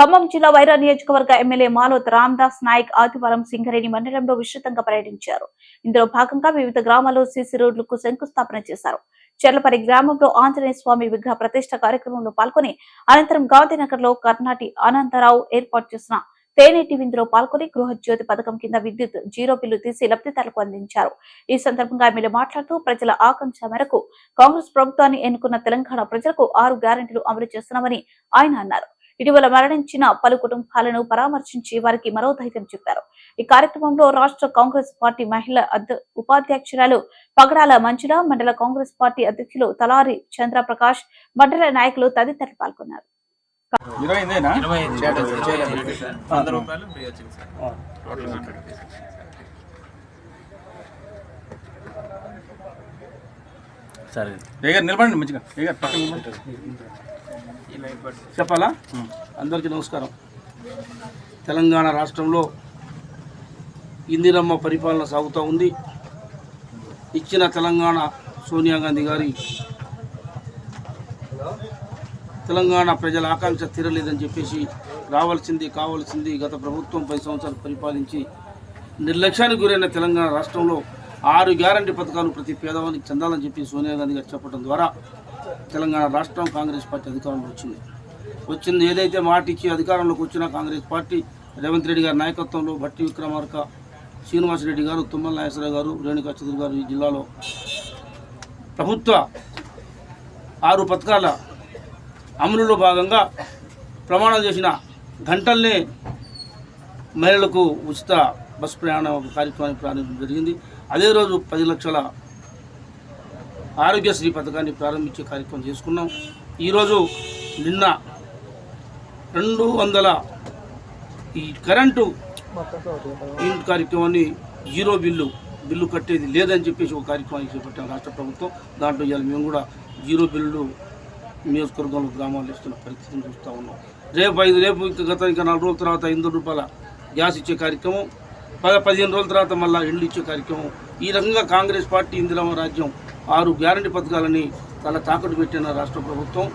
ఖమ్మం జిల్లా వైరా నియోజకవర్గ ఎమ్మెల్యే మాలోత్ రామ్దాస్ నాయక్ ఆదివారం సింగరేణి మండలంలో విస్తృతంగా పర్యటించారు. ఇందులో భాగంగా వివిధ గ్రామాల్లో సీసీ రోడ్లకు శంకుస్థాపన చేశారు. చెర్లపల్లి గ్రామంలో ఆంజనేయ స్వామి విగ్రహ ప్రతిష్ట కార్యక్రమంలో పాల్గొని అనంతరం గాంధీనగర్లో కర్ణాటి అనంతరావు ఏర్పాటు చేసిన తేనెటి విందులో పాల్గొని గృహ జ్యోతి పథకం కింద విద్యుత్ జీరో బిల్లు తీసి లబ్ధిదారులకు అందించారు. ఈ సందర్భంగా ఎమ్మెల్యే మాట్లాడుతూ ప్రజల ఆకాంక్ష మేరకు కాంగ్రెస్ ప్రభుత్వాన్ని ఎన్నుకున్న తెలంగాణ ప్రజలకు ఆరు గ్యారంటీలు అమలు చేస్తున్నామని ఆయన అన్నారు. ఇటీవల మరణించిన పలు కుటుంబాలను పరామర్శించి వారికి మరో ధైర్యం చెప్పారు. ఈ కార్యక్రమంలో రాష్ట్ర కాంగ్రెస్ పార్టీ మహిళా ఉపాధ్యక్షురాలు పగడాల మంజుల మండల కాంగ్రెస్ పార్టీ అధ్యక్షులు తలారి చంద్రప్రకాష్ మండల నాయకులు తదితరులు పాల్గొన్నారు. సార్. నిలబడండి మంచిగా. పక్కన చెప్పాలా? అందరికీ నమస్కారం. తెలంగాణ రాష్ట్రంలో ఇందిరమ్మ పరిపాలన సాగుతూ ఉంది. ఇచ్చిన తెలంగాణ సోనియా గాంధీ గారి తెలంగాణ ప్రజల ఆకాంక్ష తీరలేదని చెప్పేసి రావాల్సింది కావాల్సింది గత ప్రభుత్వం పది సంవత్సరాలు పరిపాలించి నిర్లక్ష్యానికి గురైన తెలంగాణ రాష్ట్రంలో ఆరు గ్యారంటీ పథకాలు ప్రతి పేదవానికి చెందాలని చెప్పి సోనియా గాంధీ గారు చెప్పడం ద్వారా తెలంగాణ రాష్ట్రం కాంగ్రెస్ పార్టీ అధికారంలో వచ్చింది. వచ్చింది ఏదైతే మాట ఇచ్చి అధికారంలోకి వచ్చిన కాంగ్రెస్ పార్టీ రేవంత్ రెడ్డి గారి నాయకత్వంలో భట్టి విక్రమార్క శ్రీనివాసరెడ్డి గారు తుమ్మల నాగేశ్వరరావు గారు రేణుకా చౌదరి గారు ఈ జిల్లాలో ప్రభుత్వ ఆరు పథకాల అమలులో భాగంగా ప్రమాణం చేసిన గంటల్నే మహిళలకు ఉచిత బస్సు ప్రయాణ కార్యక్రమాన్ని ప్రారంభించడం జరిగింది. అదే రోజు పది లక్షల ఆరోగ్యశ్రీ పథకాన్ని ప్రారంభించే కార్యక్రమం చేసుకున్నాం. ఈరోజు నిన్న రెండు వందల ఈ కరెంటు యూనిట్ కార్యక్రమాన్ని జీరో బిల్లు బిల్లు కట్టేది లేదని చెప్పేసి ఒక కార్యక్రమాన్ని చేపట్టాం రాష్ట్ర ప్రభుత్వం. దాంట్లో ఇవాళ మేము కూడా జీరో బిల్లు నియోజకవర్గంలో గ్రామాల్లో ఇస్తున్న పరిస్థితిని చూస్తూ ఉన్నాం. రేపు ఐదు రేపు ఇంకా గత ఇంకా నాలుగు రోజుల తర్వాత ఐదు రూపాయల గ్యాస్ ఇచ్చే కార్యక్రమం పద పదిహేను రోజుల తర్వాత మళ్ళీ ఎండ్లు ఇచ్చే కార్యక్రమం. ఈ రకంగా కాంగ్రెస్ పార్టీ ఇందిరామ రాజ్యం ఆరు గ్యారంటీ పథకాలని తల తాకట్టు పెట్టిన రాష్ట్ర ప్రభుత్వం.